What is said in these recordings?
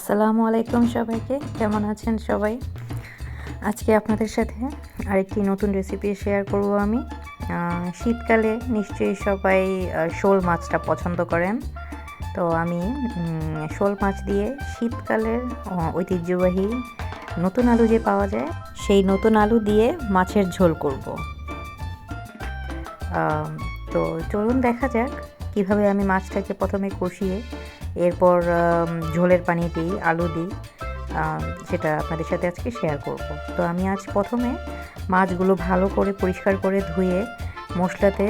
আসসালামু আলাইকুম সবাইকে। কেমন আছেন সবাই? আজকে আপনাদের সাথে আরেকটি নতুন রেসিপি শেয়ার করব আমি। শীতকালে নিশ্চয়ই সবাই শোল মাছটা পছন্দ করেন। তো আমি শোল মাছ দিয়ে শীতকালের ঐতিহ্যবাহী নতুন আলু যে পাওয়া যায়, সেই নতুন আলু দিয়ে মাছের ঝোল করব। তো চলুন দেখা যাক কীভাবে আমি মাছটাকে প্রথমে কষিয়ে এরপর ঝোলের পানি দিই, আলু দিই সেটা আপনাদের সাথে আজকে শেয়ার করব। তো আমি আজ প্রথমে মাছগুলো ভালো করে পরিষ্কার করে ধুয়ে মশলাতে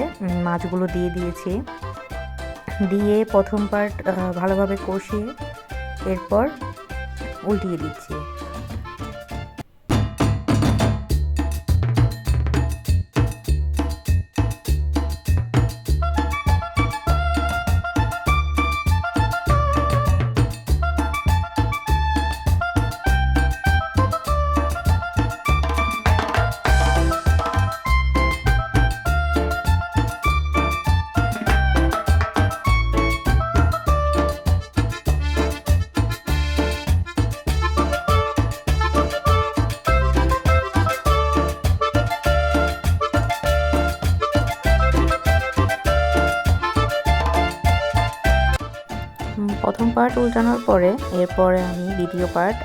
মাছগুলো দিয়ে দিয়েছি। দিয়ে প্রথম পার্ট ভালোভাবে কষিয়ে এরপর উল্টিয়ে দিচ্ছি। পার্ট উল্টানোর পরে এরপরে আমি দ্বিতীয় পার্ট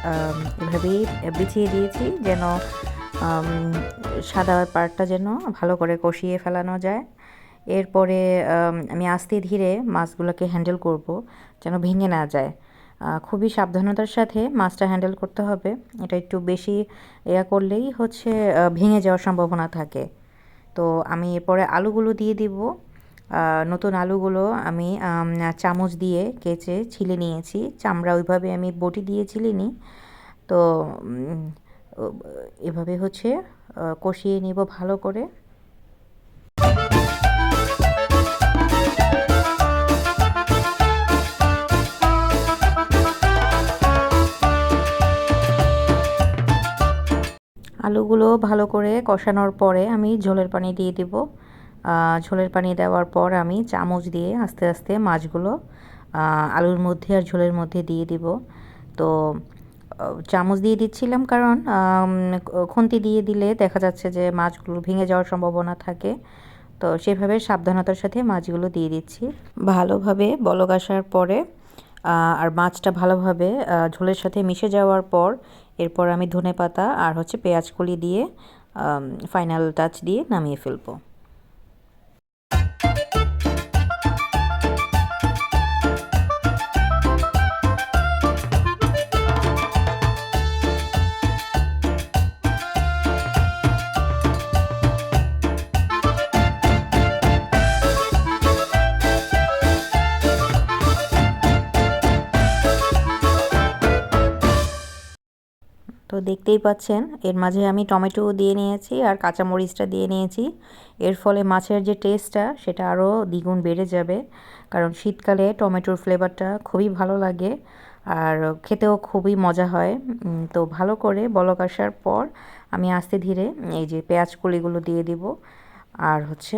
এভাবেই বিছিয়ে দিয়েছি যেন সাদা পার্টটা যেন ভালো করে কষিয়ে ফেলানো যায়। এরপরে, আমি আস্তে ধীরে মাছগুলোকে হ্যান্ডেল করব যেন ভেঙে না যায়। খুবই সাবধানতার সাথে মাছটা হ্যান্ডেল করতে হবে। এটা একটু বেশি ইয়া করলেই হচ্ছে ভেঙে যাওয়ার সম্ভাবনা থাকে। তো আমি এরপরে আলুগুলো দিয়ে দিব। নতুন আলুগুলো আমি চামচ দিয়ে কেচে ছিলে নিয়েছি। চামড়া ওইভাবে আমি বটি দিয়ে ছিলে নিই তো এভাবে হচ্ছে কষিয়ে নিব ভালো করে। আলুগুলো ভালো করে কষানোর পরে আমি ঝোলের পানি দিয়ে দিব। ঝোলের পানি দেওয়ার পর আমি চামচ দিয়ে আস্তে আস্তে মাছগুলো আলুর মধ্যে আর ঝোলের মধ্যে দিয়ে দিব। তো চামচ দিয়ে দিচ্ছিলাম কারণ খুন্তি দিয়ে দিলে দেখা যাচ্ছে যে মাছগুলো ভেঙে যাওয়ার সম্ভাবনা থাকে। তো সেভাবে সাবধানতার সাথে মাছগুলো দিয়ে দিচ্ছি। ভালোভাবে বলক আসার পরে আর মাছটা ভালোভাবে ঝোলের সাথে মিশে যাওয়ার পর এরপর আমি ধনে পাতা আর হচ্ছে পেঁয়াজ কলি দিয়ে ফাইনাল টাচ দিয়ে নামিয়ে ফেলব। তো দেখতেই পাচ্ছেন, এর মাঝে আমি টমেটো দিয়ে নিয়েছি আর কাঁচামরিচটা দিয়ে নিয়েছি। এর ফলে মাছের যে টেস্টটা সেটা আরও দ্বিগুণ বেড়ে যাবে। কারণ শীতকালে টমেটোর ফ্লেভারটা খুবই ভালো লাগে আর খেতেও খুবই মজা হয়। তো ভালো করে বলক আসার পর আমি আস্তে ধীরে এই যে পেঁয়াজ কলিগুলো দিয়ে দিব। আর হচ্ছে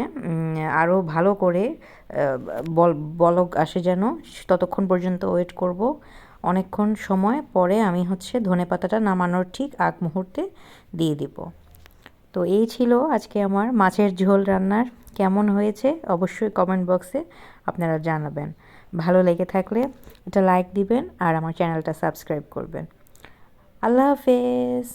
আরও ভালো করে বল, বলক আসে যেন, ততক্ষণ পর্যন্ত ওয়েট করব। অনেকক্ষণ সময় পরে আমি হচ্ছে ধনে পাতাটা নামানোর ঠিক আগ মুহূর্তে দিয়ে দিব। তো এই ছিল আজকে আমার মাছের ঝোল রান্নার, কেমন হয়েছে অবশ্যই কমেন্ট বক্সে আপনারা জানাবেন। ভালো লেগে থাকলে এটা লাইক দিবেন আর আমার চ্যানেলটা সাবস্ক্রাইব করবেন। আল্লাহ হাফেজ।